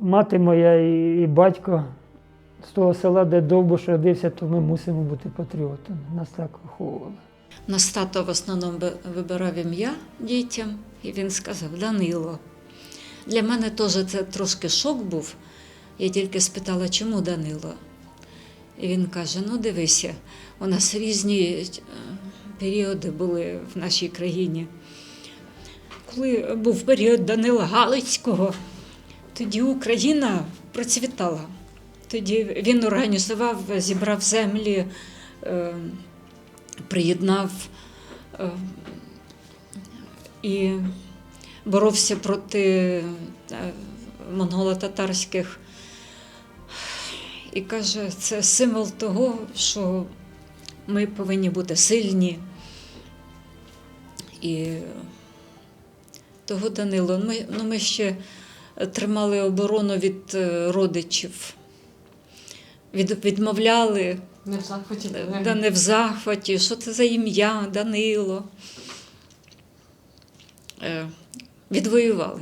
Мати моя і, батько з того села, де Довбуш родився, то ми мусимо бути патріотами. Нас так виховували. Нас тато в основному вибирав ім'я дітям, і він сказав Данило. Для мене теж це трошки шок був. Я тільки спитала, чому Данило? І він каже: ну дивися, у нас різні е, періоди були в нашій країні. Коли був період Данила Галицького, тоді Україна процвітала. Тоді він організував, зібрав землі. е, приєднав е, і боровся проти е, монголо-татарських. І каже, це символ того, що ми повинні бути сильні. І того Данило, ну, ми ще тримали оборону від е, родичів, від, відмовляли. Не в захваті. Да не в захваті, що це за ім'я, Данило. Е, відвоювали.